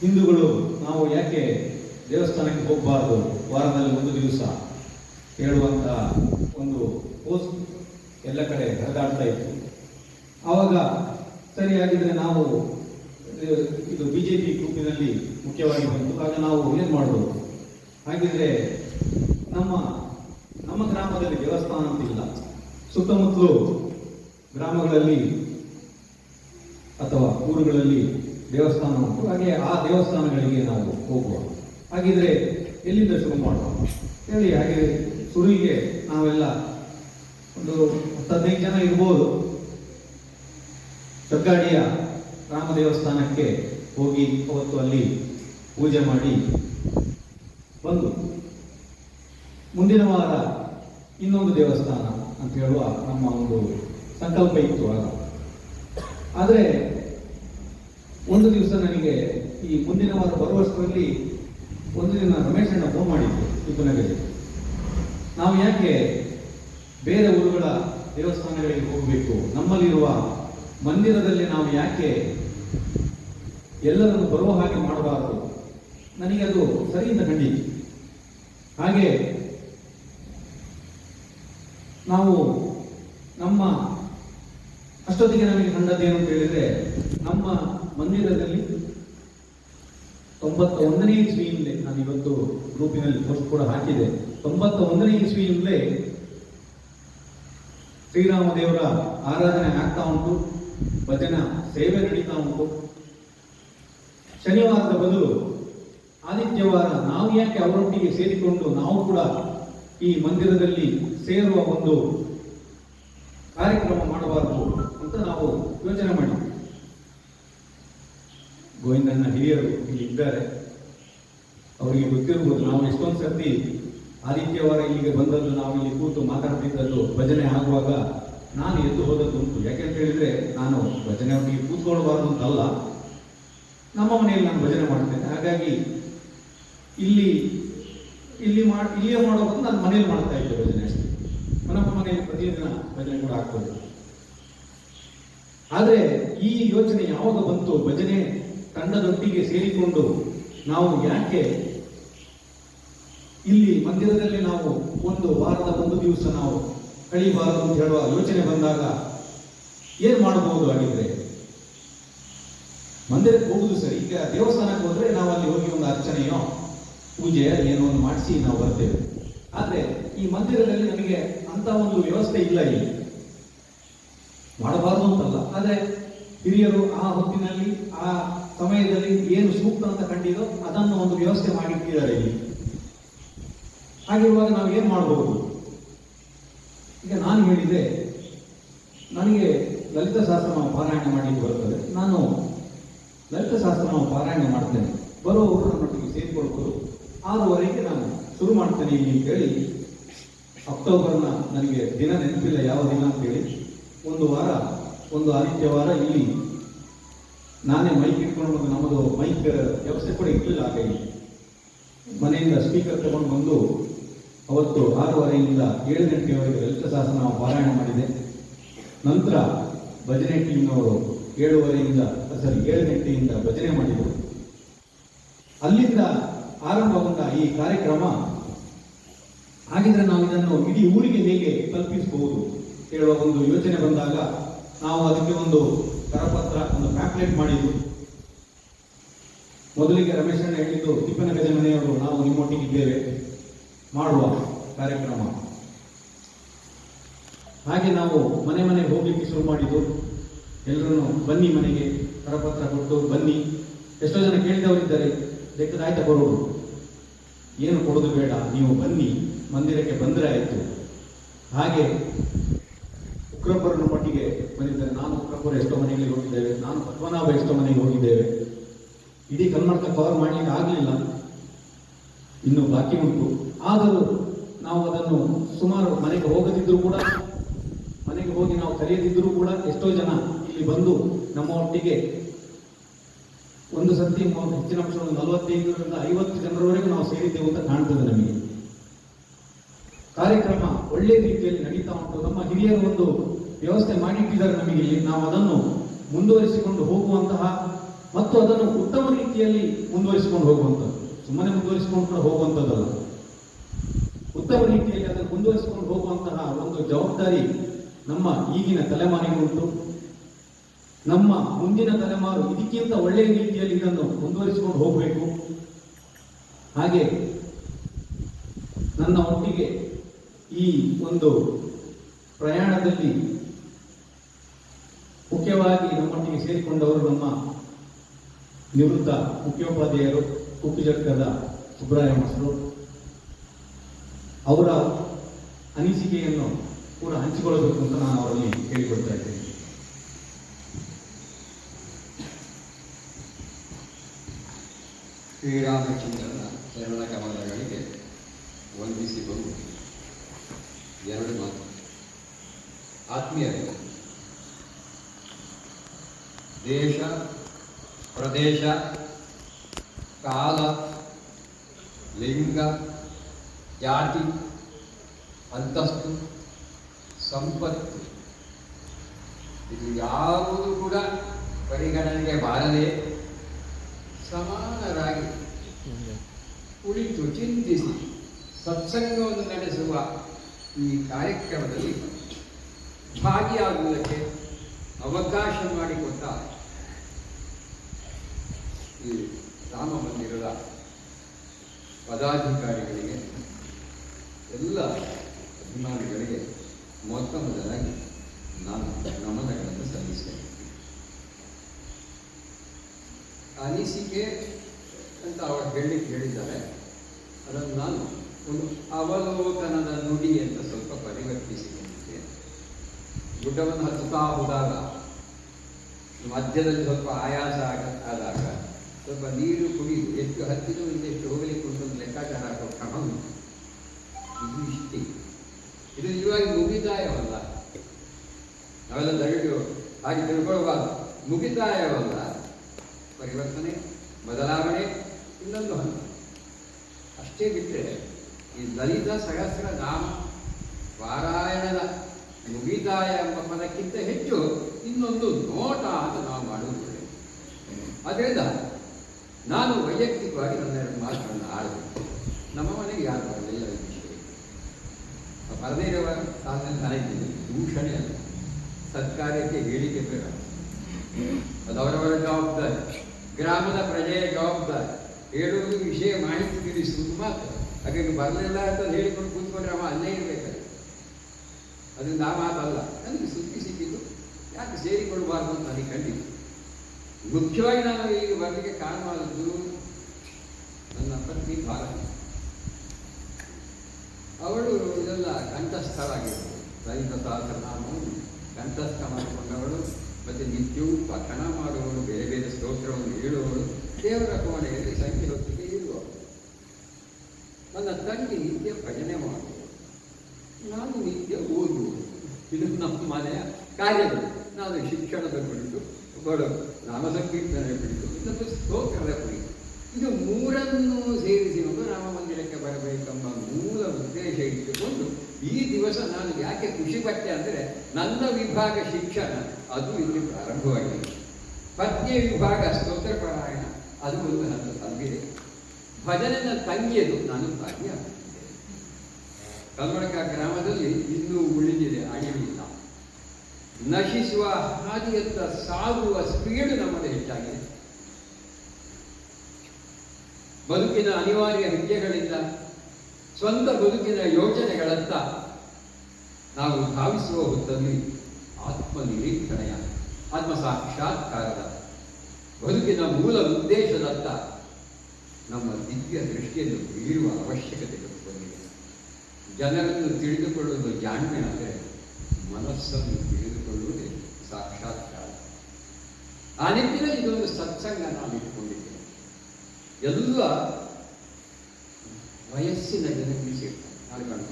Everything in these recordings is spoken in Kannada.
ಹಿಂದೂಗಳು ನಾವು ಯಾಕೆ ದೇವಸ್ಥಾನಕ್ಕೆ ಹೋಗಬಾರ್ದು ವಾರದಲ್ಲಿ ಒಂದು ದಿವಸ ಹೇಳುವಂತ ಒಂದು ಪೋಸ್ಟ್ ಎಲ್ಲ ಕಡೆ ಹರಿದಾಡ್ತಾ ಇತ್ತು. ಆವಾಗ ಸರಿಯಾಗಿದ್ರೆ ನಾವು ಇದು- ಬಿಜೆಪಿ ಗ್ರೂಪಿನಲ್ಲಿ ಮುಖ್ಯವಾಗಿ ಬಂತು. ಆಗ ನಾವು ಏನು ಮಾಡೋದು ಹಾಗಿದ್ರೆ ನಮ್ಮ ನಮ್ಮ ಗ್ರಾಮದಲ್ಲಿ ದೇವಸ್ಥಾನ ಅಂತಿಲ್ಲ. ಸುತ್ತಮುತ್ತಲು ಗ್ರಾಮಗಳಲ್ಲಿ ಅಥವಾ ಊರುಗಳಲ್ಲಿ ದೇವಸ್ಥಾನ ಉಂಟು, ಹಾಗೆ ಆ ದೇವಸ್ಥಾನಗಳಿಗೆ ನಾವು ಹೋಗುವ. ಹಾಗಿದ್ರೆ ಎಲ್ಲಿಂದ ಶುರು ಮಾಡುವ ಹೇಳಿ, ಹಾಗೆ ಶುರುವಿಗೆ ನಾವೆಲ್ಲ ಒಂದು ಹದಿನೈದು ಜನ ಇರ್ಬೋದು. ಸರ್ಗಾಡಿಯ ರಾಮ ದೇವಸ್ಥಾನಕ್ಕೆ ಹೋಗಿ ಅವತ್ತು ಅಲ್ಲಿ ಪೂಜೆ ಮಾಡಿ ಬಂದು. ಮುಂದಿನ ವಾರ ಇನ್ನೊಂದು ದೇವಸ್ಥಾನ ಅಂತ ಹೇಳುವ ನಮ್ಮ ಒಂದು ಸಂಕಲ್ಪ ಇತ್ತು ಆಗ. ಆದರೆ ಒಂದು ದಿವಸ ನನಗೆ ಈ ಮುಂದಿನ ವಾರ ಬರುವಷ್ಟರಲ್ಲಿ ಒಂದು ದಿನ ರಮೇಶಣ್ಣ ಫೋನ್ ಮಾಡಿದ್ದು ಟಿಪ್ಪನಗರಿ ನಾವು ಯಾಕೆ ಬೇರೆ ಊರುಗಳ ದೇವಸ್ಥಾನಗಳಿಗೆ ಹೋಗಬೇಕು? ನಮ್ಮಲ್ಲಿರುವ ಮಂದಿರದಲ್ಲಿ ನಾವು ಯಾಕೆ ಎಲ್ಲರನ್ನು ಬರುವ ಹಾಗೆ ಮಾಡಬಾರದು? ನನಗೆ ಅದು ಸರಿಯಿಂದ ಕಂಡಿತು ಹಾಗೆ ನಾವು ನಮ್ಮ ಅಷ್ಟೊತ್ತಿಗೆ ನನಗೆ ಏನು ಅಂತ ಹೇಳಿದ್ರೆ, ನಮ್ಮ ಮಂದಿರದಲ್ಲಿ ತೊಂಬತ್ತ ಒಂದನೇ ಇಸ್ವಿಯಿಂದಲೇ, ನಾನು ಇವತ್ತು ಗ್ರೂಪಿನಲ್ಲಿ ಪೋಸ್ಟ್ ಕೂಡ ಹಾಕಿದೆ. ತೊಂಬತ್ತ ಒಂದನೇ ಇಸ್ವಿಯಿಂದಲೇ ಶ್ರೀರಾಮ ದೇವರ ಆರಾಧನೆ ಆಗ್ತಾ ಉಂಟು, ಭಜನ ಸೇವೆ ನಡೀತಾ ಉಂಟು. ಶನಿವಾರದ ಬದಲು ಆದಿತ್ಯವಾರ ನಾವು ಯಾಕೆ ಅವರೊಟ್ಟಿಗೆ ಸೇರಿಕೊಂಡು ನಾವು ಕೂಡ ಈ ಮಂದಿರದಲ್ಲಿ ಸೇರುವ ಒಂದು ಕಾರ್ಯಕ್ರಮ ಯೋಚನೆ ಮಾಡಿ. ಗೋವಿಂದನ ಹಿರಿಯರು ಇಲ್ಲಿ ಇದ್ದಾರೆ. ಅವರಿಗೆ ಗೊತ್ತಿರಬಹುದು ನಾವು ಎಷ್ಟೊಂದು ಸರ್ತಿ ಆದಿತ್ಯವಾರ ಇಲ್ಲಿಗೆ ಬಂದದ್ದು, ನಾವು ಇಲ್ಲಿ ಕೂತು ಮಾತಾಡ್ತಿದ್ದದ್ದು ಭಜನೆ ಆಗುವಾಗ ನಾನು ಎದ್ದು ಹೋದದ್ದು ಉಂಟು. ಯಾಕೆಂತ ಹೇಳಿದ್ರೆ ನಾನು ಭಜನೆ ಅವರಿಗೆ ಕೂತ್ಕೊಳ್ಬಾರ್ದು ಅಂತಲ್ಲ. ನಮ್ಮ ಮನೆಯಲ್ಲಿ ನಾನು ಭಜನೆ ಮಾಡ್ತೇನೆ. ಹಾಗಾಗಿ ಇಲ್ಲಿ ಇಲ್ಲಿ ಮಾಡಿ ಇಲ್ಲಿಯೇ ಮಾಡೋದು ನಾನು ಮನೇಲಿ ಮಾಡ್ತಾ ಇದ್ದೆ ಭಜನೆ ಅಷ್ಟೇ. ನಮ್ಮ ಮನೆಯಲ್ಲಿ ಪ್ರತಿದಿನ ಭಜನೆ ಕೂಡ ಆಗ್ತದೆ ಆದರೆ ಈ ಯೋಚನೆ ಯಾವಾಗ ಬಂತು ಭಜನೆ ತಂಡದೊಟ್ಟಿಗೆ ಸೇರಿಕೊಂಡು ನಾವು ಯಾಕೆ ಇಲ್ಲಿ ಮಂದಿರದಲ್ಲಿ ನಾವು ಒಂದು ವಾರದ ಒಂದು ದಿವಸ ನಾವು ಕಳಿಬಾರದು ಅಂತ ಹೇಳುವ ಯೋಚನೆ ಬಂದಾಗ ಏನು ಮಾಡಬಹುದು ಆಗಿದ್ರೆ ಮಂದಿರಕ್ಕೆ ಹೋಗುದು ಸರಿ. ಈಗ ದೇವಸ್ಥಾನಕ್ಕೆ ಹೋದ್ರೆ ನಾವು ಅಲ್ಲಿ ಹೋಗಿ ಒಂದು ಅರ್ಚನೆಯೋ ಪೂಜೆ ಏನೋ ಒಂದು ಮಾಡಿಸಿ ನಾವು ಬರ್ತೇವೆ. ಆದರೆ ಈ ಮಂದಿರದಲ್ಲಿ ನಮಗೆ ಅಂತ ಒಂದು ವ್ಯವಸ್ಥೆ ಇಲ್ಲ ಇಲ್ಲಿ. ಮಾಡಬಾರದು ಅಂತಲ್ಲ. ಆದರೆ ಹಿರಿಯರು ಆ ಹೊತ್ತಿನಲ್ಲಿ, ಆ ಸಮಯದಲ್ಲಿ ಏನು ಸೂಕ್ತ ಅಂತ ಕಂಡಿದೋ ಅದನ್ನು ಒಂದು ವ್ಯವಸ್ಥೆ ಮಾಡಿಟ್ಟಿದ್ದಾರೆ ಇಲ್ಲಿ. ಹಾಗಿರುವಾಗ ನಾವು ಏನು ಮಾಡಬಹುದು ಈಗ ನಾನು ಹೇಳಿದೆ ನನಗೆ ಲಲಿತ ಶಾಸ್ತ್ರ ಪಾರಾಯಣ ಮಾಡಲಿಕ್ಕೆ ಬರ್ತದೆ ನಾನು ಲಲಿತ ಶಾಸ್ತ್ರ ಪಾರಾಯಣ ಮಾಡ್ತೇನೆ. ಬರುವವರು ನನ್ನೊಟ್ಟಿಗೆ ಸೇರಿಕೊಳ್ಬೋದು ಆರೂವರೆಗೆ ನಾನು ಶುರು ಮಾಡ್ತೇನೆ ಇಲ್ಲಿ ಅಂತೇಳಿ ಅಕ್ಟೋಬರ್ನ ನನಗೆ ದಿನ ನೆನಪಿಲ್ಲ ಯಾವ ದಿನ ಅಂತೇಳಿ ಒಂದು ವಾರ, ಒಂದು ಆದಿತ್ಯವಾರ ಇಲ್ಲಿ ನಾನೇ ಮೈಕ್ ಇಟ್ಕೊಂಡು ಬಂದು ನಮ್ಮದು ಮೈಕ್ ವ್ಯವಸ್ಥೆ ಕೂಡ ಇರಲಿಲ್ಲ ಆಗ ಮನೆಯಿಂದ ಸ್ಪೀಕರ್ ತಗೊಂಡು ಬಂದು ಅವತ್ತು ಆರೂವರೆಯಿಂದ ಏಳು ಗಂಟೆಯವರೆಗೆ ಲಲಿತ ಶಾಸನ ನಾವು ಪಾರಾಯಣ ಮಾಡಿದೆ. ನಂತರ ಭಜನೆ ಟೀಮ್ನವರು ಏಳುವರೆಯಿಂದ ಸರಿ ಏಳು ಗಂಟೆಯಿಂದ ಭಜನೆ ಮಾಡಿದರು. ಅಲ್ಲಿಂದ ಆರಂಭಗೊಂಡ ಈ ಕಾರ್ಯಕ್ರಮ, ಹಾಗಿದ್ರೆ ನಾವು ಇದನ್ನು ಇಡೀ ಊರಿಗೆ ಹೇಗೆ ತಲುಪಿಸಬಹುದು? ಹೇಳುವ ಒಂದು ಯೋಚನೆ ಬಂದಾಗ ನಾವು ಅದಕ್ಕೆ ಒಂದು ಕರಪತ್ರ, ಒಂದು ಪ್ಯಾಂಪ್ಲೆಟ್ ಮಾಡಿದ್ದು ಮೊದಲಿಗೆ ರಮೇಶಣ್ಣ ಹೇಳಿದ್ದು, ತಿಪ್ಪನ ಗಜಮನೆಯವರು ನಾವು ನಿಮ್ಮೊಟ್ಟಿಗೆ ಇದ್ದೇವೆ. ಮಾಡುವ ಕಾರ್ಯಕ್ರಮ. ಹಾಗೆ ನಾವು ಮನೆ ಮನೆಗೆ ಹೋಗ್ಲಿಕ್ಕೆ ಶುರು ಮಾಡಿದ್ದು. ಎಲ್ಲರನ್ನು ಬನ್ನಿ ಮನೆಗೆ, ಕರಪತ್ರ ಕೊಟ್ಟು ಬನ್ನಿ. ಎಷ್ಟೋ ಜನ ಕೇಳಿದವರಿದ್ದಾರೆ ಲೆಕ್ಕದಾಯ್ತ ಬರೋರು ಏನು ಕೊಡೋದು ಬೇಡ, ನೀವು ಬನ್ನಿ, ಮಂದಿರಕ್ಕೆ ಬಂದರೆ ಆಯಿತು. ಹಾಗೆ ಉಗ್ರಪ್ಪರನ್ನು ಮಟ್ಟಿಗೆ ಬಂದಿದ್ದಾರೆ. ನಾನು ಉಗ್ರಪ್ಪರು ಎಷ್ಟೋ ಮನೆಗಳಿಗೆ ಹೋಗಿದ್ದೇವೆ. ನಾನು ಪದ್ಮನಾಭ ಎಷ್ಟೋ ಮನೆಗೆ ಹೋಗಿದ್ದೇವೆ. ಇಡೀ ಕರ್ನಾಟಕ ಕವರ್ ಮಾಡಲಿಕ್ಕೆ ಆಗಲಿಲ್ಲ. ಇನ್ನು ಬಾಕಿ ಉಂಟು. ಆದರೂ ನಾವು ಅದನ್ನು ಸುಮಾರು ಮನೆಗೆ ಹೋಗದಿದ್ದರೂ ಕೂಡ, ಮನೆಗೆ ಹೋಗಿ ನಾವು ಕರೆಯದಿದ್ದರೂ ಕೂಡ ಎಷ್ಟೋ ಜನ ಇಲ್ಲಿ ಬಂದು ನಮ್ಮ ಒಟ್ಟಿಗೆ ಒಂದು ಸತಿ ಹೆಚ್ಚಿನ ಅಂಶ ನಲವತ್ತೈದರಿಂದ ಐವತ್ತು ಜನರವರೆಗೂ ನಾವು ಸೇರಿದ್ದೇವೆ ಅಂತ ಕಾಣ್ತದೆ ನಮಗೆ. ಕಾರ್ಯಕ್ರಮ ಒಳ್ಳೆ ರೀತಿಯಲ್ಲಿ ನಡೀತಾ ಉಂಟು. ನಮ್ಮ ಹಿರಿಯರ ಒಂದು ವ್ಯವಸ್ಥೆ ಮಾಡಿಟ್ಟಿದ್ದಾರೆ ನಮಗೆ. ನಾವು ಅದನ್ನು ಮುಂದುವರಿಸಿಕೊಂಡು ಹೋಗುವಂತಹ ಮತ್ತು ಅದನ್ನು ಉತ್ತಮ ರೀತಿಯಲ್ಲಿ ಮುಂದುವರಿಸಿಕೊಂಡು ಹೋಗುವಂಥದ್ದು. ಸುಮ್ಮನೆ ಮುಂದುವರಿಸಿಕೊಂಡು ಕೂಡ ಹೋಗುವಂಥದ್ದಲ್ಲ. ಉತ್ತಮ ರೀತಿಯಲ್ಲಿ ಅದನ್ನು ಮುಂದುವರಿಸಿಕೊಂಡು ಹೋಗುವಂತಹ ಒಂದು ಜವಾಬ್ದಾರಿ ನಮ್ಮ ಈಗಿನ ತಲೆಮಾರಿಗೆ ಉಂಟು. ನಮ್ಮ ಮುಂದಿನ ತಲೆಮಾರು ಇದಕ್ಕಿಂತ ಒಳ್ಳೆಯ ರೀತಿಯಲ್ಲಿ ಇದನ್ನು ಮುಂದುವರಿಸಿಕೊಂಡು ಹೋಗಬೇಕು. ಹಾಗೆ ನನ್ನ ಒಟ್ಟಿಗೆ ಈ ಒಂದು ಪ್ರಯಾಣದಲ್ಲಿ ಮುಖ್ಯವಾಗಿ ನಮ್ಮೊಟ್ಟಿಗೆ ಸೇರಿಕೊಂಡವರು ನಮ್ಮ ನಿವೃತ್ತ ಮುಖ್ಯೋಪಾಧ್ಯಾಯರು ಕುಕ್ಕಿಜಡ್ಕದ ಸುಬ್ರಾಯ ಮಸರು. ಅವರ ಅನಿಸಿಕೆಯನ್ನು ಕೂಡ ಹಂಚಿಕೊಳ್ಳಬೇಕು ಅಂತ ನಾನು ಅವರಲ್ಲಿ ಕೇಳಿಕೊಳ್ತಾ ಇದ್ದೇನೆ. ಶ್ರೀರಾಮಚಂದ್ರನ ಚರಣ ಕಮಲಗಳಿಗೆ ವಂದಿಸಿ ಬಂದು ಎರಡು ಮಾತು. ಆತ್ಮೀಯರೇ ದೇಶ, ಪ್ರದೇಶ, ಕಾಲ, ಲಿಂಗ, ಜಾತಿ, ಅಂತಸ್ತು, ಸಂಪತ್ತು. ಇದು ಯಾವುದು ಕೂಡ ಪರಿಗಣನೆಗೆ ಬಾರದೆ ಸಮಾನರಾಗಿ ಕುಳಿತು ಚಿಂತಿಸಿ ಸತ್ಸಂಗವನ್ನು ನಡೆಸುವ ಈ ಕಾರ್ಯಕ್ರಮದಲ್ಲಿ ಭಾಗಿಯಾಗುವುದಕ್ಕೆ ಅವಕಾಶ ಮಾಡಿಕೊಟ್ಟ ಈ ರಾಮ ಮಂದಿರದ ಪದಾಧಿಕಾರಿಗಳಿಗೆ, ಎಲ್ಲ ಅಭಿಮಾನಿಗಳಿಗೆ ಮೊತ್ತ ಮೊದಲಾಗಿ ನಾನು ನಮನಗಳನ್ನು ಸಲ್ಲಿಸ್ತೇನೆ. ಅನಿಸಿಕೆ ಅಂತ ಅವರು ಹೇಳಿ ಹೇಳಿದ್ದಾರೆ. ಅದನ್ನು ನಾನು ಒಂದು ಅವಲೋಕನದ ನುಡಿ ಅಂತ ಸ್ವಲ್ಪ ಪರಿವರ್ತಿಸಿಕೊಂಡಿದ್ದೆ. ಗುಡ್ಡವನ್ನು ಹತ್ತುತ್ತಾ ಹೋದಾಗ, ಮಧ್ಯದಲ್ಲಿ ಸ್ವಲ್ಪ ಆಯಾಸ ಆಗ ಆದಾಗ ಸ್ವಲ್ಪ ನೀರು ಕುಡಿದು ಎಷ್ಟು ಹತ್ತಿದ್ರು ಇನ್ನೆಷ್ಟು ಹೋಗಲಿಕ್ಕೆ ಉಂಟು ಅಂತ ಲೆಕ್ಕಾಚಾರ ಹಾಕೋ ಕ್ರಮ. ಇದು ಇಷ್ಟೇ ಇದು ನಿಜವಾಗಿ ಮುಗಿತಾಯವಲ್ಲ ನಾವೆಲ್ಲ ದಯವಿಟ್ಟು ಹಾಗೆ ತಿಳ್ಕೊಳ್ಬಾರ್ದು ಮುಗಿತಾಯವಲ್ಲ ಪರಿವರ್ತನೆ, ಬದಲಾವಣೆ, ಇನ್ನೊಂದು ಹಂತ ಅಷ್ಟೇ ಬಿಟ್ಟರೆ ಈ ಲಲಿತ ಸಹಸ್ರ ನಾಮ ಪಾರಾಯಣದ ಮುಗಿತಾಯ ಎಂಬ ಪದಕ್ಕಿಂತ ಹೆಚ್ಚು ಇನ್ನೊಂದು ನೋಟ ಅಂತ ನಾವು ಒಳ್ಳೆಯದು. ಅದರಿಂದ ನಾನು ವೈಯಕ್ತಿಕವಾಗಿ ನನ್ನ ಎರಡು ಮಾತುಗಳನ್ನು ಆಡಬೇಕು ನಮ್ಮ ಮನೆಗೆ ಯಾರು ಬರಲಿಲ್ಲ ಈ ವಿಷಯ ಬರದಿರುವ ಸಾಧನೆ ನನಗೆ ದೂಷಣೆ ಅಲ್ಲ. ಸತ್ಕಾರ್ಯಕ್ಕೆ ಹೇಳಿಕೆ ಬೇಡ. ಅದು ಅವರವರ ಜವಾಬ್ದಾರಿ. ಗ್ರಾಮದ ಪ್ರಜೆಯ ಜವಾಬ್ದಾರಿ. ಹೇಳುವುದು ವಿಷಯ ಮಾಹಿತಿ ತಿಳಿಸುವುದು ಮಾತ್ರ. ಹಾಗಾಗಿ ಬರಲಿಲ್ಲ ಅಂತ ಹೇಳಿಕೊಂಡು ಕೂತ್ಕೊಂಡ್ರೆ ಅವ ಅಲ್ಲೇ ಇರಬೇಕಾದ್ರೆ. ಅದರಿಂದ ಆ ಮಾತಲ್ಲ. ನನಗೆ ಸುದ್ದಿ ಸಿಕ್ಕಿದ್ದು ಯಾಕೆ ಸೇರಿಕೊಳ್ಳಬಾರ್ದು ಅಂತ ನನಗೆ ಖಂಡಿತ ಮುಖ್ಯವಾಗಿ ನಾನು ಈಗ ಬರಲಿಕ್ಕೆ ಕಾರಣವಾದದ್ದು ನನ್ನ ಪತ್ನಿ ಭಾರತಿ ಅವಳು ಇದೆಲ್ಲ ಕಂಠಸ್ಥರಾಗಿದ್ದರು ರೈತ ನಾನು ಕಂಠಸ್ಥ ಮಾಡಿಕೊಂಡವಳು, ಮತ್ತೆ ನಿತ್ಯವೂ ಪಠಣ ಮಾಡುವವಳು, ಬೇರೆ ಬೇರೆ ಸ್ತೋತ್ರವನ್ನು ಹೇಳುವವಳು, ದೇವರ ಕೋಣೆಯಲ್ಲಿ ಸಂಖ್ಯೆ ಹೊತ್ತಿಗೆ ಇರುವವಳು. ನನ್ನ ತಂಗಿ ನಿತ್ಯ ಭಜನೆ ಮಾಡುವಳು. ನಾನು ನಿತ್ಯ ಓದುವುದು ಇದು ನಮ್ಮ ಮನೆಯ ಕಾರ್ಯಗಳು. ನಾನು ಶಿಕ್ಷಣದ ಕುರಿತು ಬಡ ನಾಮ ಸಂಕೀರ್ತನೆ ಕುರಿತು ಇದೊಂದು ಸ್ತೋತ್ರದ ಕುರಿತು ಇದು ಮೂರನ್ನು ಸೇರಿಸಿಕೊಂಡು ರಾಮ ಮಂದಿರಕ್ಕೆ ಬರಬೇಕೆಂಬ ಮೂಲ ಉದ್ದೇಶ ಇಟ್ಟುಕೊಂಡು ಈ ದಿವಸ ನಾನು ಯಾಕೆ ಖುಷಿ ಪಟ್ಟೆ ಅಂದರೆ ನನ್ನ ವಿಭಾಗ ಶಿಕ್ಷಣ, ಅದು ಇಲ್ಲಿ ಪ್ರಾರಂಭವಾಗಿದೆ. ಪತ್ನಿಯ ವಿಭಾಗ ಸ್ತೋತ್ರ ಪಾರಾಯಣ, ಅದು ಒಂದು ನನ್ನ ತಂಗಿದೆ. ಭಜನೆ ನನ್ನ ತಂಗಿಯದು ನಾನು ಭಾಗಿಯಾಗಿದ್ದೆ ಕಲ್ಮಡಕ ಗ್ರಾಮದಲ್ಲಿ ಇನ್ನೂ ಉಳಿದಿದೆ, ಅಳಿವಿಲ್ಲ. ನಶಿಸುವ ಹಾದಿಯತ್ತ ಸಾಗುವ ಸ್ಪೀಡ್ ನಮ್ಮಲ್ಲಿ ಹೆಚ್ಚಾಗಿದೆ. ಬದುಕಿನ ಅನಿವಾರ್ಯ ಹೆಜ್ಜೆಗಳಿಂದ ಸ್ವಂತ ಬದುಕಿನ ಯೋಜನೆಗಳತ್ತ ನಾವು ಧಾವಿಸುವ ಹೊತ್ತಲ್ಲಿ ಆತ್ಮನಿರೀಕ್ಷಣೆಯ ಆತ್ಮ ಸಾಕ್ಷಾತ್ಕಾರದ ಬದುಕಿನ ಮೂಲ ಉದ್ದೇಶದತ್ತ ನಮ್ಮ ದಿವ್ಯ ದೃಷ್ಟಿಯನ್ನು ಬೀರುವ ಅವಶ್ಯಕತೆ ಬಂದಿದೆ. ಜನರನ್ನು ತಿಳಿದುಕೊಳ್ಳುವುದು ಜಾಣ್ಮೆ ಆದರೆ ಮನಸ್ಸನ್ನು ತಿಳಿದುಕೊಳ್ಳುವುದೇ ಸಾಕ್ಷಾತ್ಕಾರ ಆ ನಿಟ್ಟಿನಲ್ಲಿ ಇದೊಂದು ಸತ್ಸಂಗ ನಾನು ಇಟ್ಕೊಂಡಿದ್ದೇನೆ ಎಲ್ಲ ವಯಸ್ಸಿನ ಜನರಿಗೆ ಸೇರ್ತಾರೆ ನಾನು.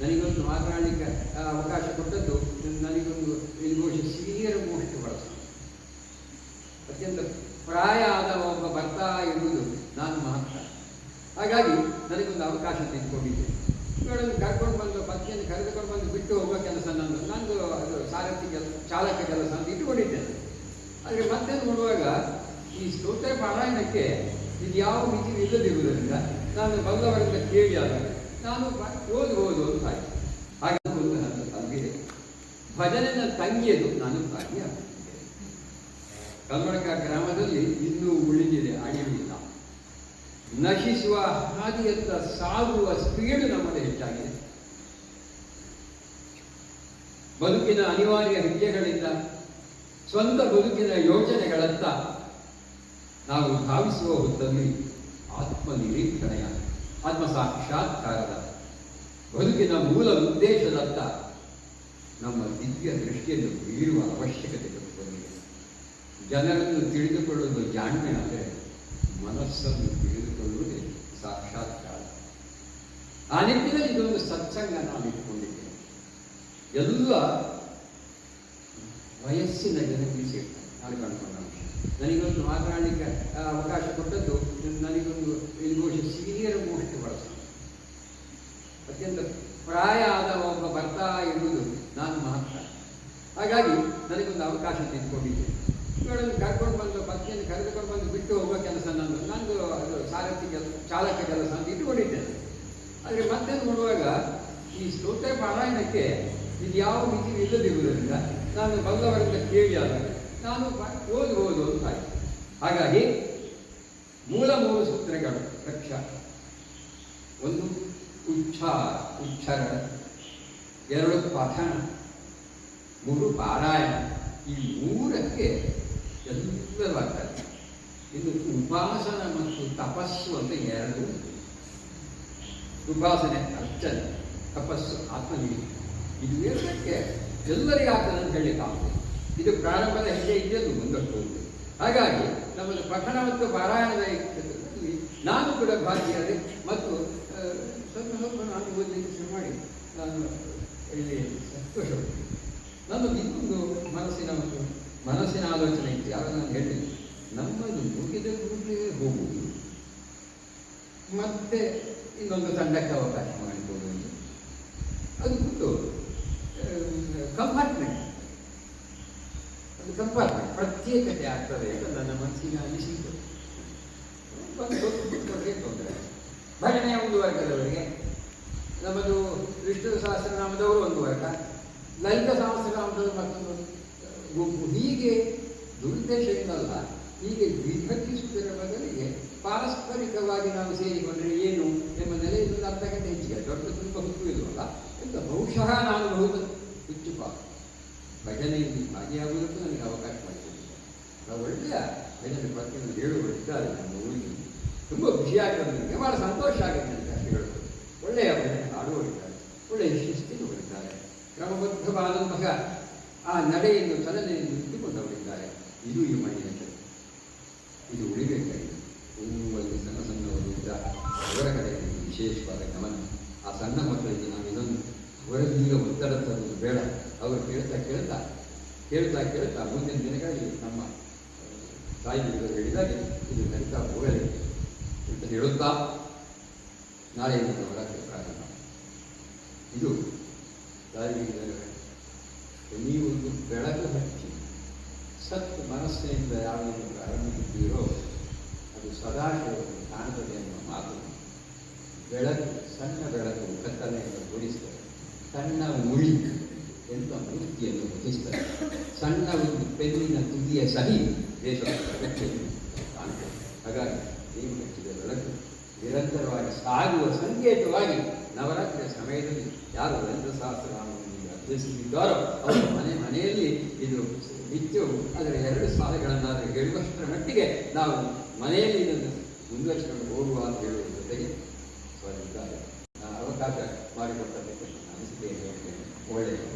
ನನಗೊಂದು ಮಾತನಾಡಲಿಕ್ಕೆ ಅವಕಾಶ ಕೊಟ್ಟದ್ದು, ನನಗೊಂದು ಸೀನಿಯರ್ ಸಿರಿಯರ ಮೋಸ್ಟ್ ಬಳಸ ಅತ್ಯಂತ ಪ್ರಾಯ ಆದ ಒಬ್ಬ ಬರ್ತಾ ಇರುವುದು ನಾನು ಮಾತ್ರ. ಹಾಗಾಗಿ ನನಗೊಂದು ಅವಕಾಶ ತೆಗೆದುಕೊಂಡಿದ್ದೆ ಇವಳನ್ನು ಕರ್ಕೊಂಡು ಬಂದು ಪತ್ನಿಯನ್ನು ಕರೆದುಕೊಂಡು ಬಂದು ಬಿಟ್ಟು ಹೋಗೋ ಕೆಲಸ ನನ್ನ ನಂದು ಅದು ಸಾರಥಿ ಕೆಲಸ ಚಾಲಕ ಕೆಲಸ ಅಂತ ಇಟ್ಟುಕೊಂಡಿದ್ದೇನೆ. ಆದರೆ ಮತ್ತೆ ನೋಡುವಾಗ ಈ ಸ್ತೋತ್ರ ಪಾರಾಯಣಕ್ಕೆ ಇದು ಯಾವ ರೀತಿ ಇಲ್ಲದಿರುವುದರಿಂದ ನಾನು ಬಲ್ಲವರಿಂದ ಕೇಳಿ ಆದಾಗ ನಾನು ಓದು ಓದು ಅಂತ ಆಯ್ತು. ಹಾಗೆ ನನ್ನ ತಂಗಿದೆ ಭಜನೆ ನನ್ನ ತಂಗಿಯದು ನಾನು ಭಾಗಿಯಾಗಿದ್ದೆ ಕಲ್ಮಡಕ ಗ್ರಾಮದಲ್ಲಿ ಇನ್ನೂ ಉಳಿದಿದೆ, ಅಳಿವಿಲ್ಲ. ನಶಿಸುವ ಹಾದಿಯತ್ತ ಸಾಗುವ ಸ್ಪೀಡ್ ನಮ್ಮಲ್ಲಿ ಹೆಚ್ಚಾಗಿದೆ. ಬದುಕಿನ ಅನಿವಾರ್ಯ ಹೆಜ್ಜೆಗಳಿಂದ ಸ್ವಂತ ಬದುಕಿನ ಯೋಜನೆಗಳತ್ತ ನಾವು ಭಾವಿಸುವ ಹೊತ್ತಲ್ಲಿ ಆತ್ಮ ನಿರೀಕ್ಷಣೆಯ ಆತ್ಮ ಸಾಕ್ಷಾತ್ಕಾರದ ಬದುಕಿನ ಮೂಲ ಉದ್ದೇಶದತ್ತ ನಮ್ಮ ದಿವ್ಯ ದೃಷ್ಟಿಯನ್ನು ಬೀರುವ ಅವಶ್ಯಕತೆ ಬಂದಿದೆ. ಜನರನ್ನು ತಿಳಿದುಕೊಳ್ಳುವುದು ಜಾಣ್ಮೆ ಆದರೆ ಮನಸ್ಸನ್ನು ತಿಳಿದುಕೊಳ್ಳುವುದೇ ಸಾಕ್ಷಾತ್ಕಾರ. ಆ ನಿಟ್ಟಿನಲ್ಲಿ ಇದೊಂದು ಸತ್ಸಂಗ ನಾವು ಇಟ್ಕೊಂಡಿದ್ದೇನೆ ಎಲ್ಲ ವಯಸ್ಸಿನ ಸೇರ್ತಾರೆ ನಾನು. ಕಂಡುಕೊಂಡ ನನಗೊಂದು ಮಾತನಾಡಲಿಕ್ಕೆ ಅವಕಾಶ ಕೊಟ್ಟದ್ದು ನನಗೊಂದು ಬಹುಶಃ ಸೀನಿಯರ್ ಮೋಸ್ಟ್ ಬಳಸ ಅತ್ಯಂತ ಪ್ರಾಯ ಆದ ಒಬ್ಬ ಬರ್ತಾ ಇರುವುದು ನಾನು ಮಾತ್ರ. ಹಾಗಾಗಿ ನನಗೊಂದು ಅವಕಾಶ ತೆಗೆದುಕೊಂಡಿದ್ದೆ. ಇವಳನ್ನು ಕರ್ಕೊಂಡು ಬಂದು, ಪತ್ನಿಯನ್ನು ಕರೆದುಕೊಂಡು ಬಂದು ಬಿಟ್ಟು ಹೋಗುವ ಕೆಲಸ ನಂದು ನಂದು ಅದು ಸಾರಥಿ ಕೆಲಸ ಚಾಲಕ ಕೆಲಸ ಅಂತ ಇಟ್ಟುಕೊಂಡಿದ್ದೇನೆ ಆದರೆ ಮತ್ತೆ ನೋಡುವಾಗ ಈ ಸ್ತೋತ್ರ ಪಾರಾಯಣಕ್ಕೆ ಇದು ಯಾವ ರೀತಿ ಇಲ್ಲದಿರುವುದರಿಂದ ನಾನು ಬಲ್ಲವರಿಂದ ಕೇಳಿ ನಾನು ಓದು ಓದು ಅಂತ ಹಾಗಾಗಿ ಮೂಲ ಮೂಲ ಸೂತ್ರಗಳು ರಕ್ಷ ಒಂದು, ಉಚ್ಚಾರ ಉಚ್ಚಾರ ಎರಡು, ಪಠಣ. ಮೂರು, ಪಾರಾಯಣ. ಈ ಮೂರಕ್ಕೆ ಎಲ್ಲವಾಗ್ತದೆ ಇದು ಉಪಾಸನ ಮತ್ತು ತಪಸ್ಸು ಅಂತ ಎರಡು ಉಪಾಸನೆ ಅರ್ಚನೆ, ತಪಸ್ಸು ಆತ್ಮನಿಗೆ ಇದು ಎರಡಕ್ಕೆ ಎಲ್ಲರಿಗೂ ಆಗ್ತದೆ ಅಂತ ಆಗುತ್ತೆ ಇದು ಪ್ರಾರಂಭದ ಹೆಜ್ಜೆ ಇದೆಯದು ಹೋಗುದು ಹಾಗಾಗಿ ನಮ್ಮಲ್ಲಿ ಪಠಣ ಮತ್ತು ಪಾರಾಯಣದ ಕ್ಷೇತ್ರದಲ್ಲಿ ನಾನು ಕೂಡ ಭಾಗಿಯಾದೆ ಮತ್ತು ಸ್ವಲ್ಪ ಸ್ವಲ್ಪ ನಾನು ಓದಲಿಕ್ಕೆ ಶುರು ಮಾಡಿ ನಾನು ಇಲ್ಲಿ ಸಂತೋಷಪಡ್ತೀನಿ ನನ್ನದು ಇನ್ನೊಂದು ಮನಸ್ಸಿನ ಒಂದು ಮನಸ್ಸಿನ ಆಲೋಚನೆ ಇತ್ತು. ಯಾರು ನಾನು ಹೇಳಿದೆ ನಮ್ಮದು ಮುಗಿದ ಕೂಡಲೇ ಹೋಗುವುದು. ಮತ್ತೆ ಇನ್ನೊಂದು ತಂಡಕ್ಕೆ ಅವಕಾಶ ಮಾಡಿಕೊಡುವುದು. ಅದು ಕಂಪಾರ್ಟ್ಮೆಂಟ್ ಅದು ಕಂಪಾರ್ಟ್ಮೆಂಟ್ ಪ್ರತ್ಯೇಕತೆ ಆಗ್ತದೆ ಅಂತ ನನ್ನ ಮನಸ್ಸಿನ ಅನಿಸಿಕೆ ಬಂದು ಕೂತ್ಕೊಂಡ್ರೆ ತೊಂದರೆ? ಒಂದು ವರ್ಗದವರಿಗೆ, ನಮ್ಮದು ವಿಷ್ಣು ಸಹಸ್ರನಾಮದವರು ಒಂದು ವರ್ಗ, ಲಲಿತ ಸಹಸ್ರನಾಮದವರು ಮತ್ತೊಂದು ಗುಂಪು ಹೀಗೆ ದುರುದ್ದೇಶದಿಂದಲ್ಲ, ಹೀಗೆ ವಿಭಜಿಸುವುದರ ಬದಲಿಗೆ ಪಾರಸ್ಪರಿಕವಾಗಿ ನಾವು ಸೇರಿಕೊಂಡ್ರೆ ಏನು ಎಂಬ ನೆಲೆಯಲ್ಲಿ ಒಂದು ಅರ್ಧ ಗಂಟೆ ಹೆಚ್ಚಿಗೆ ದೊಡ್ಡ ತುಂಬ ಹುಟ್ಟು ಇಲ್ವಲ್ಲ? ಅಂತ ಬಹುಶಃ ನಾನು ಬಹುದು ಹುಚ್ಚುಪ ಭಜನೆಯಲ್ಲಿ ಭಾಗಿಯಾಗುವುದಕ್ಕೂ ನನಗೆ ಅವಕಾಶ ಮಾಡಿಕೊಟ್ಟಿದ್ದಾರೆ ನಾವು ಒಳ್ಳೆಯ ಭಜನೆ ಪ್ರತಿಯೊಂದು ಹೇಳುವರು ಇದ್ದಾರೆ ನಮ್ಮ ಊರಿಗೆ ತುಂಬ ಖುಷಿ ಆಗ್ತದೆ ನನಗೆ ಭಾಳ ಸಂತೋಷ ಆಗುತ್ತೆ ನನಗೆ ಅಷ್ಟು ಒಳ್ಳೆಯ ಭಜನೆ ಹಾಡುವರಿದ್ದಾರೆ ಒಳ್ಳೆಯ ಶಿಸ್ತಿನವರಿದ್ದಾರೆ ಕ್ರಮಬದ್ಧವಾದಂತಹ ಆ ನಡೆಯನ್ನು ಚಲನೆಯನ್ನು ಇಟ್ಟುಕೊಂಡವರಿದ್ದಾರೆ ಇದು ಈ ಮಣ್ಣಿನ ಕೆಲಸ ಇದು ಉಳಿಬೇಕಾಗಿದೆ ಒಂದು ಸಣ್ಣ ಸಣ್ಣವರು ಅವರ ಕಡೆಗೆ ವಿಶೇಷವಾದ ಗಮನ ಆ ಸಣ್ಣ ಮಕ್ಕಳಿಗೆ ನಾವು ಇದೊಂದು ಅವರಲ್ಲೀಗ ಒತ್ತಡ ತರುವುದು ಬೇಡ. ಅವರು ಕೇಳ್ತಾ ಕೇಳ್ತಾ ಕೇಳ್ತಾ ಕೇಳ್ತಾ ಮುಂದಿನ ದಿನಗಳಲ್ಲಿ ನಮ್ಮ ತಾಯಿ ಹೇಳಿದಾಗೆ ಇದು ನಡೀತಾ ಹೋಗಲಿ ಅಂತ ಹೇಳುತ್ತಾ ನಾಳೆಯಿಂದ ನವರಾತ್ರಿ ಪ್ರಾರಂಭ. ಇದು ನೀವು ಒಂದು ಬೆಳಕು ಹಚ್ಚಿ ಸತ್ ಮನಸ್ಸಿನಿಂದ ಯಾವುದು ಪ್ರಾರಂಭಿಸುತ್ತೀರೋ ಅದು ಸದಾ ಕಾಣುತ್ತದೆ ಎನ್ನುವ ಮಾತು ಬೆಳಕು, ಸಣ್ಣ ಬೆಳಕು ಕತ್ತಲೆಯನ್ನು ಗುಡಿಸ್ತದೆ ಸಣ್ಣ ಉಳಿಕ್ ಎಂತ ಮೂರ್ತಿಯನ್ನು ರಚಿಸ್ತಾರೆ ಸಣ್ಣ ಒಂದು ಪೆನ್ನಿನ ತುದಿಯ ಸಹಿ ದೇಶ ಹಾಗಾಗಿ ನೀವು ಹೆಚ್ಚಿದ ಬೆಳಕು. ನಿರಂತರವಾಗಿ ಸಾಗುವ ಸಂಕೇತವಾಗಿ ನವರಾತ್ರಿಯ ಸಮಯದಲ್ಲಿ ಯಾರು ರಂಧ್ರಸಹಸ್ರನಾಮವನ್ನು ಸಹಸ್ರನಾಮವನ್ನು ಅಭ್ಯಸಿಸಿದ್ದಾರೋ ಅವರು ಮನೆ ಮನೆಯಲ್ಲಿ ಇದು ನಿತ್ಯವೂ ಅದರ ಎರಡು ಸಾಲುಗಳನ್ನಾದರೂ ಹೇಳುವಷ್ಟರ ಮಟ್ಟಿಗೆ ನಾವು ಮನೆಯಲ್ಲಿ ಇದನ್ನು ಮುಂದುವರಿಸಿಕೊಂಡು ಹೋಗುವ ಅಂತ ಹೇಳುವ ಜೊತೆಗೆ ಅವಕಾಶ ಹೇಳ್ತೇನೆ ಒಳ್ಳೆಯದು.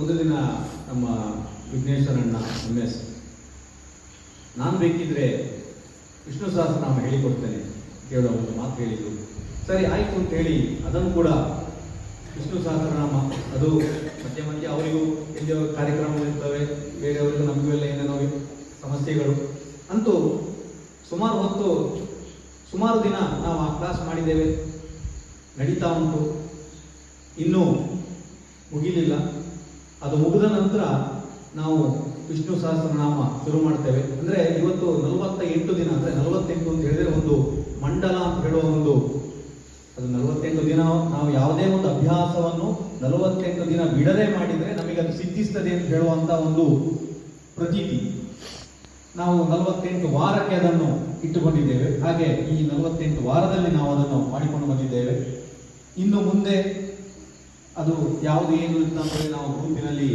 ಒಂದು ದಿನ ನಮ್ಮ ವಿಘ್ನೇಶ್ವರಣ್ಣ, ಎಂ ಎಸ್, ನಾನು ಬೇಕಿದ್ರೆ ವಿಷ್ಣು ಸಹಸ್ರನಾಮ ಹೇಳಿಕೊಡ್ತೇನೆ. ಕೇಳೋ ಒಂದು ಮಾತು ಹೇಳಿದ್ರು. ಸರಿ, ಆಯ್ತು ಅಂತ ಹೇಳಿ ಅದನ್ನು ಕೂಡ ವಿಷ್ಣು ಸಹಸ್ರನಾಮ, ಅದು ಮಧ್ಯ ಮಧ್ಯೆ ಅವರಿಗೂ ಎಲ್ಲಿಯೋ ಕಾರ್ಯಕ್ರಮಗಳಿರ್ತವೆ ಬೇರೆಯವರಿಗೂ ನಮಗೂ ಎಲ್ಲ ಏನೇನೋ ಸಮಸ್ಯೆಗಳು. ಅಂತೂ ಸುಮಾರು ಹೊತ್ತು, ಸುಮಾರು ದಿನ ನಾವು ಆ ಕ್ಲಾಸ್ ಮಾಡಿದ್ದೇವೆ. ನಡೀತಾ ಉಂಟು. ಇನ್ನೂ ಮುಗಿಲಿಲ್ಲ. ಅದು ಮುಗಿದ ನಂತರ ನಾವು ವಿಷ್ಣು ಸಹಸ್ರನಾಮ ಶುರು ಮಾಡ್ತೇವೆ. ಅಂದರೆ ಇವತ್ತು ನಲವತ್ತ ಎಂಟು ದಿನ, ಅಂದರೆ ನಲವತ್ತೆಂಟು ಅಂತ ಹೇಳಿದರೆ ಒಂದು ಮಂಡಲ ಅಂತ ಹೇಳುವ ಒಂದು ಅದು ನಲವತ್ತೆಂಟು ದಿನ, ನಾವು ಯಾವುದೇ ಒಂದು ಅಭ್ಯಾಸವನ್ನು ನಲವತ್ತೆಂಟು ದಿನ ಬಿಡದೆ ಮಾಡಿದರೆ ನಮಗೆ ಅದು ಸಿದ್ಧಿಸ್ತದೆ ಅಂತ ಹೇಳುವಂಥ ಒಂದು ಪ್ರತೀತಿ. ನಾವು ನಲವತ್ತೆಂಟು ವಾರಕ್ಕೆ ಅದನ್ನು ಇಟ್ಟುಕೊಂಡಿದ್ದೇವೆ. ಹಾಗೆ ಈ ನಲವತ್ತೆಂಟು ವಾರದಲ್ಲಿ ನಾವು ಅದನ್ನು ಮಾಡಿಕೊಂಡು ಬಂದಿದ್ದೇವೆ. ಇನ್ನು ಮುಂದೆ ಅದು ಯಾವುದು ಏನು ಅಂತಂದ್ರೆ ನಾವು ಗುಂಪಿನಲ್ಲಿ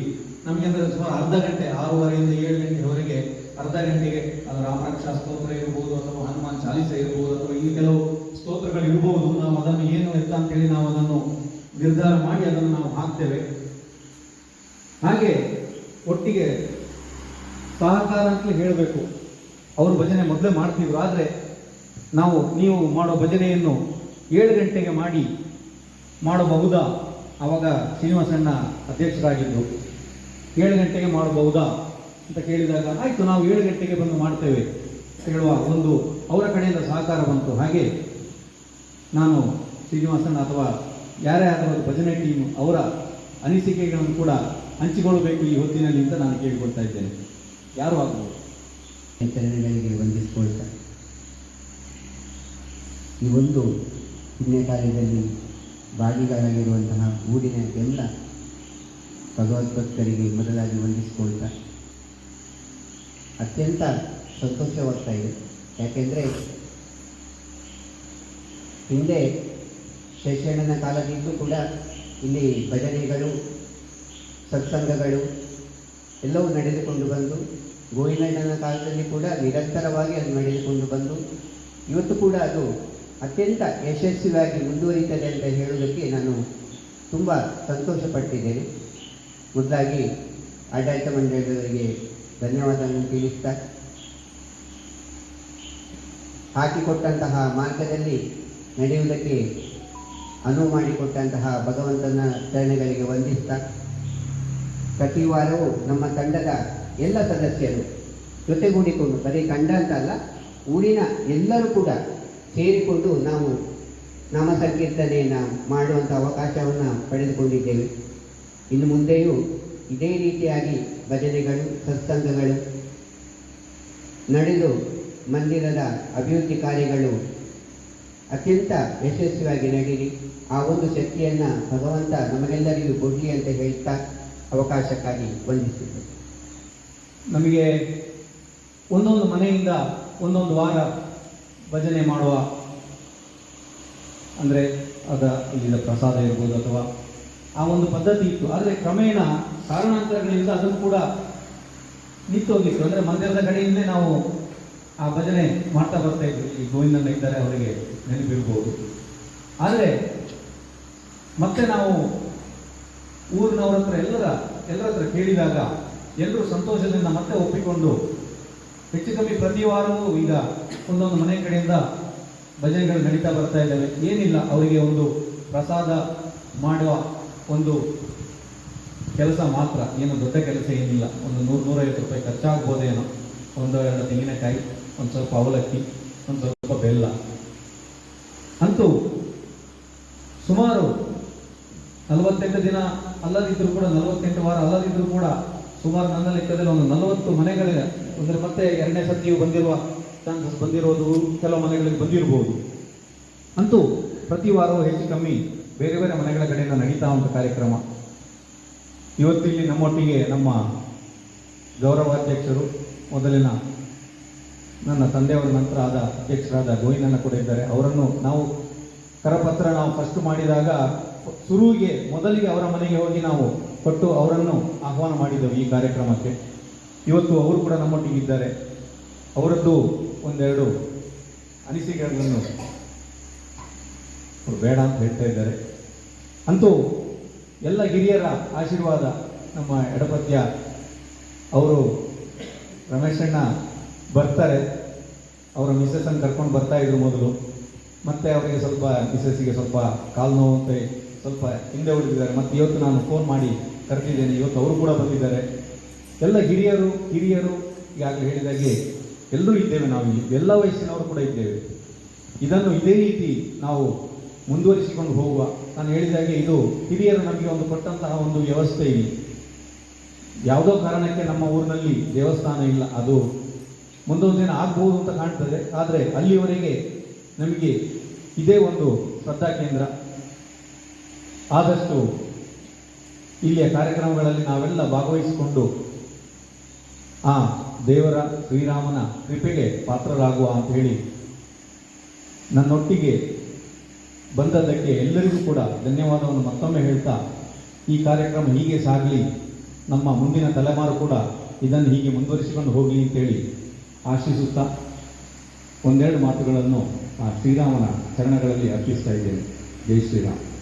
ನಮಗೆ ಅಂದರೆ ಸುಮಾರು ಅರ್ಧ ಗಂಟೆ, ಆರೂವರೆಯಿಂದ ಏಳು ಗಂಟೆವರೆಗೆ ಅರ್ಧ ಗಂಟೆಗೆ ಅದು ರಾಮರಕ್ಷಾ ಸ್ತೋತ್ರ ಇರ್ಬೋದು ಅಥವಾ ಹನುಮಾನ್ ಚಾಲಿಸ ಇರ್ಬೋದು ಅಥವಾ ಈ ಕೆಲವು ಸ್ತೋತ್ರಗಳು ಇರ್ಬೋದು, ನಾವು ಅದನ್ನು ಏನು ಎತ್ತ ಅಂತೇಳಿ ನಾವು ಅದನ್ನು ನಿರ್ಧಾರ ಮಾಡಿ ಅದನ್ನು ನಾವು ಹಾಕ್ತೇವೆ. ಹಾಗೆ ಒಟ್ಟಿಗೆ ಸಹಕಾರ ಅಂತಲೇ ಹೇಳಬೇಕು. ಅವರು ಭಜನೆ ಮೊದಲೇ ಮಾಡ್ತಿದ್ರು, ಆದರೆ ನಾವು ನೀವು ಮಾಡೋ ಭಜನೆಯನ್ನು ಏಳು ಗಂಟೆಗೆ ಮಾಡಿ ಮಾಡಬಹುದಾ? ಅವಾಗ ಶ್ರೀನಿವಾಸಣ್ಣ ಅಧ್ಯಕ್ಷರಾಗಿದ್ದು, ಏಳು ಗಂಟೆಗೆ ಮಾಡಬಹುದಾ ಅಂತ ಕೇಳಿದಾಗ, ಆಯಿತು, ನಾವು ಏಳು ಗಂಟೆಗೆ ಬಂದು ಮಾಡ್ತೇವೆ ಹೇಳುವ ಒಂದು ಅವರ ಕಡೆಯಿಂದ ಸಹಕಾರ ಬಂತು. ಹಾಗೆ ನಾನು ಶ್ರೀನಿವಾಸನ್ ಅಥವಾ ಯಾರೇ ಆದರೂ ಭಜನೆ ಟೀಮ್ ಅವರ ಅನಿಸಿಕೆಗಳನ್ನು ಕೂಡ ಹಂಚಿಕೊಳ್ಳಬೇಕು ಈ ಹೊತ್ತಿನಲ್ಲಿ ಅಂತ ನಾನು ಕೇಳಿಕೊಳ್ತಾ ಇದ್ದೇನೆ. ಯಾರು ಆಗ್ಬೋದು? ಚರಣಗಳಿಗೆ ವಂದಿಸಿಕೊಳ್ತಾ ಈ ಒಂದು ಪುಣ್ಯ ಕಾರ್ಯದಲ್ಲಿ ಭಾಗಿಗಳಾಗಿರುವಂತಹ ಊರಿನ ಎಲ್ಲ ಭಗವದ್ಭಕ್ತರಿಗೆ ಮೊದಲಾಗಿ ವಂದಿಸಿಕೊಳ್ತಾ ಅತ್ಯಂತ ಸಂತೋಷವಾಗ್ತಾ ಇದೆ. ಯಾಕೆಂದರೆ ಹಿಂದೆ ಶೈಕ್ಷಣನ ಕಾಲದಿಂದಲೂ ಕೂಡ ಇಲ್ಲಿ ಭಜನೆಗಳು, ಸತ್ಸಂಗಗಳು ಎಲ್ಲವೂ ನಡೆದುಕೊಂಡು ಬಂದು ಗೋವಿಂದಣ್ಣನ ಕಾಲದಲ್ಲಿ ಕೂಡ ನಿರಂತರವಾಗಿ ಅದು ನಡೆದುಕೊಂಡು ಬಂದು, ಇವತ್ತು ಕೂಡ ಅದು ಅತ್ಯಂತ ಯಶಸ್ವಿಯಾಗಿ ಮುಂದುವರಿತದೆ ಅಂತ ಹೇಳುವುದಕ್ಕೆ ನಾನು ತುಂಬ ಸಂತೋಷಪಟ್ಟಿದ್ದೇನೆ. ಮುದ್ದಾಗಿ ಆಡಳಿತ ಮಂಡಳಿಯವರಿಗೆ ಧನ್ಯವಾದಗಳನ್ನು ತಿಳಿಸ್ತಾ, ಹಾಕಿಕೊಟ್ಟಂತಹ ಮಾರ್ಗದಲ್ಲಿ ನಡೆಯುವುದಕ್ಕೆ ಅನುವು ಮಾಡಿಕೊಟ್ಟಂತಹ ಭಗವಂತನ ಚರಣಗಳಿಗೆ ವಂದಿಸ್ತಾ, ಪ್ರತಿ ವಾರವೂ ನಮ್ಮ ತಂಡದ ಎಲ್ಲ ಸದಸ್ಯರು ಜೊತೆಗೂಡಿಕೊಂಡು, ಬರೀ ಕಂಡ ಅಂತ ಅಲ್ಲ, ಊರಿನ ಎಲ್ಲರೂ ಕೂಡ ಸೇರಿಕೊಂಡು ನಾವು ನಾಮ ಸಂಕೀರ್ತನೆಯನ್ನು ಮಾಡುವಂಥ ಅವಕಾಶವನ್ನು ಪಡೆದುಕೊಂಡಿದ್ದೇವೆ. ಇನ್ನು ಮುಂದೆಯೂ ಇದೇ ರೀತಿಯಾಗಿ ಭಜನೆಗಳು, ಸತ್ಸಂಗಗಳು ನಡೆದು ಮಂದಿರದ ಅಭಿವೃದ್ಧಿ ಕಾರ್ಯಗಳು ಅತ್ಯಂತ ಯಶಸ್ವಿಯಾಗಿ ನಡೀಲಿ ಆ ಒಂದು ಶಕ್ತಿಯನ್ನು ಭಗವಂತ ನಮಗೆಲ್ಲರಿಗೂ ಕೊಡಲಿ ಅಂತ ಹೇಳ್ತಾ ಅವಕಾಶಕ್ಕಾಗಿ ವಂದಿಸಿದ್ದೇನೆ ನಮಗೆ ಒಂದೊಂದು ಮನೆಯಿಂದ ಒಂದೊಂದು ವಾರ ಭಜನೆ ಮಾಡುವ, ಅಂದರೆ ಅದ ಇಲ್ಲಿನ ಪ್ರಸಾದ ಇರ್ಬೋದು ಅಥವಾ ಆ ಒಂದು ಪದ್ಧತಿ ಇತ್ತು. ಆದರೆ ಕ್ರಮೇಣ ಕಾರಣಾಂತರಗಳಿಂದ ಅದನ್ನು ಕೂಡ ನಿಂತೋಗಿತ್ತು ಅಂದರೆ ಮಂದಿರದ ಕಡೆಯಿಂದಲೇ ನಾವು ಆ ಭಜನೆ ಮಾಡ್ತಾ ಬರ್ತಾ ಇದ್ವಿ. ಈ ಗೋವಿಂದನ ಇದ್ದಾರೆ, ಅವರಿಗೆ ನೆನಪಿರ್ಬೋದು. ಆದರೆ ಮತ್ತೆ ನಾವು ಊರಿನವರ ಹತ್ರ ಎಲ್ಲರ ಎಲ್ಲರ ಹತ್ರ ಕೇಳಿದಾಗ ಎಲ್ಲರೂ ಸಂತೋಷದಿಂದ ಮತ್ತೆ ಒಪ್ಪಿಕೊಂಡು ಹೆಚ್ಚು ಕಮ್ಮಿ ಪ್ರತಿ ವಾರವೂ ಈಗ ಒಂದೊಂದು ಮನೆ ಕಡೆಯಿಂದ ಭಜನೆಗಳು ನಡೀತಾ ಬರ್ತಾ ಇದ್ದಾವೆ. ಏನಿಲ್ಲ, ಅವರಿಗೆ ಒಂದು ಪ್ರಸಾದ ಮಾಡುವ ಒಂದು ಕೆಲಸ ಮಾತ್ರ. ಏನು ದೊಡ್ಡ ಕೆಲಸ ಏನಿಲ್ಲ. ಒಂದು ನೂರು, ನೂರೈವತ್ತು ರೂಪಾಯಿ ಖರ್ಚಾಗ್ಬೋದೇನೋ ಒಂದು ಎರಡು ತೆಂಗಿನಕಾಯಿ, ಒಂದು ಸ್ವಲ್ಪ ಅವಲಕ್ಕಿ, ಒಂದು ಸ್ವಲ್ಪ ಬೆಲ್ಲ. ಅಂತೂ ಸುಮಾರು ನಲವತ್ತೆಂಟು ದಿನ ಅಲ್ಲದಿದ್ದರೂ ಕೂಡ, ನಲವತ್ತೆಂಟು ವಾರ ಅಲ್ಲದಿದ್ದರೂ ಕೂಡ ಸುಮಾರು ನನ್ನ ಲೆಕ್ಕದಲ್ಲಿ ಒಂದು ನಲವತ್ತು ಮನೆಗಳಿವೆ ಅಂದರೆ ಮತ್ತೆ ಎರಡನೇ ಸತಿಯು ಬಂದಿರುವ ಚಾನ್ಸಸ್ ಬಂದಿರೋದು ಕೆಲವು ಮನೆಗಳಿಗೆ ಬಂದಿರಬಹುದು ಅಂತೂ ಪ್ರತಿ ವಾರವೂ ಹೆಚ್ಚು ಕಮ್ಮಿ ಬೇರೆ ಬೇರೆ ಮನೆಗಳ ಕಡೆಯಿಂದ ನಡೀತಾ ಉಂಟು ಕಾರ್ಯಕ್ರಮ. ಇವತ್ತು ಇಲ್ಲಿ ನಮ್ಮೊಟ್ಟಿಗೆ ನಮ್ಮ ಗೌರವಾಧ್ಯಕ್ಷರು, ಮೊದಲಿನ ನನ್ನ ತಂದೆಯವರ ನಂತರ ಆದ ಅಧ್ಯಕ್ಷರಾದ ಗೋವಿಂದಣ್ಣ ಕೂಡ ಇದ್ದಾರೆ. ಅವರನ್ನು ನಾವು ಕರಪತ್ರ ನಾವು ಫಸ್ಟ್ ಮಾಡಿದಾಗ ಶುರುವಿಗೆ ಮೊದಲಿಗೆ ಅವರ ಮನೆಗೆ ಹೋಗಿ ನಾವು ಕೊಟ್ಟು ಅವರನ್ನು ಆಹ್ವಾನ ಮಾಡಿದ್ದೆವು ಈ ಕಾರ್ಯಕ್ರಮಕ್ಕೆ. ಇವತ್ತು ಅವರು ಕೂಡ ನಮ್ಮೊಟ್ಟಿಗಿದ್ದಾರೆ ಅವರದ್ದು ಒಂದೆರಡು ಅನಿಸಿಕೆಗಳನ್ನು ಅವರು ಬೇಡ ಅಂತ ಹೇಳ್ತಾ ಇದ್ದಾರೆ. ಅಂತೂ ಎಲ್ಲ ಹಿರಿಯರ ಆಶೀರ್ವಾದ ನಮ್ಮ ಎಡಪತ್ಯ ಅವರು ರಮೇಶಣ್ಣ ಬರ್ತಾರೆ. ಅವರ ಮಿಸ್ಸಸ್ಸನ್ನು ಕರ್ಕೊಂಡು ಬರ್ತಾ ಇದ್ರು ಮೊದಲು. ಮತ್ತೆ ಅವರಿಗೆ ಸ್ವಲ್ಪ ಮಿಸ್ಸಸ್ಸಿಗೆ ಸ್ವಲ್ಪ ಕಾಲು ನೋವು ಅಂತ ಸ್ವಲ್ಪ ಹಿಂದೆ ಉಳಿದಿದ್ದಾರೆ. ಮತ್ತು ಇವತ್ತು ನಾನು ಫೋನ್ ಮಾಡಿ ಕರೆದಿದ್ದೇನೆ. ಇವತ್ತು ಅವರು ಕೂಡ ಬಂದಿದ್ದಾರೆ. ಎಲ್ಲ ಹಿರಿಯರು ಹಿರಿಯರು ಈಗಾಗಲೇ ಹೇಳಿದಾಗೆ ಎಲ್ಲರೂ ಇದ್ದೇವೆ ನಾವು ಎಲ್ಲ ವಯಸ್ಸಿನವರು ಕೂಡ ಇದ್ದೇವೆ. ಇದನ್ನು ಇದೇ ರೀತಿ ನಾವು ಮುಂದುವರಿಸಿಕೊಂಡು ಹೋಗುವ. ನಾನು ಹೇಳಿದಾಗೆ ಇದು ಹಿರಿಯರು ನಮಗೆ ಒಂದು ಕೊಟ್ಟಂತಹ ಒಂದು ವ್ಯವಸ್ಥೆ ಇಲ್ಲಿ. ಯಾವುದೋ ಕಾರಣಕ್ಕೆ ನಮ್ಮ ಊರಿನಲ್ಲಿ ದೇವಸ್ಥಾನ ಇಲ್ಲ, ಅದು ಮುಂದೊಂದು ದಿನ ಆಗ್ಬೋದು ಅಂತ ಕಾಣ್ತದೆ. ಆದರೆ ಅಲ್ಲಿವರೆಗೆ ನಮಗೆ ಇದೇ ಒಂದು ಶ್ರದ್ಧಾ ಕೇಂದ್ರ. ಆದಷ್ಟು ಇಲ್ಲಿಯ ಕಾರ್ಯಕ್ರಮಗಳಲ್ಲಿ ನಾವೆಲ್ಲ ಭಾಗವಹಿಸಿಕೊಂಡು ಆ ದೇವರ ಶ್ರೀರಾಮನ ಕೃಪೆಗೆ ಪಾತ್ರರಾಗುವ ಅಂತ ಹೇಳಿ ನನ್ನೊಟ್ಟಿಗೆ ಬಂದದ್ದಕ್ಕೆ ಎಲ್ಲರಿಗೂ ಕೂಡ ಧನ್ಯವಾದವನ್ನು ಮತ್ತೊಮ್ಮೆ ಹೇಳ್ತಾ, ಈ ಕಾರ್ಯಕ್ರಮ ಹೀಗೆ ಸಾಗಲಿ, ನಮ್ಮ ಮುಂದಿನ ತಲೆಮಾರು ಕೂಡ ಇದನ್ನು ಹೀಗೆ ಮುಂದುವರಿಸಿಕೊಂಡು ಹೋಗಲಿ ಅಂತೇಳಿ ಆಶಿಸುತ್ತಾ ಒಂದೆರಡು ಮಾತುಗಳನ್ನು ಆ ಶ್ರೀರಾಮನ ಚರಣಗಳಲ್ಲಿ ಅರ್ಪಿಸ್ತಾ ಇದ್ದೇನೆ. ಜೈ ಶ್ರೀರಾಮ್.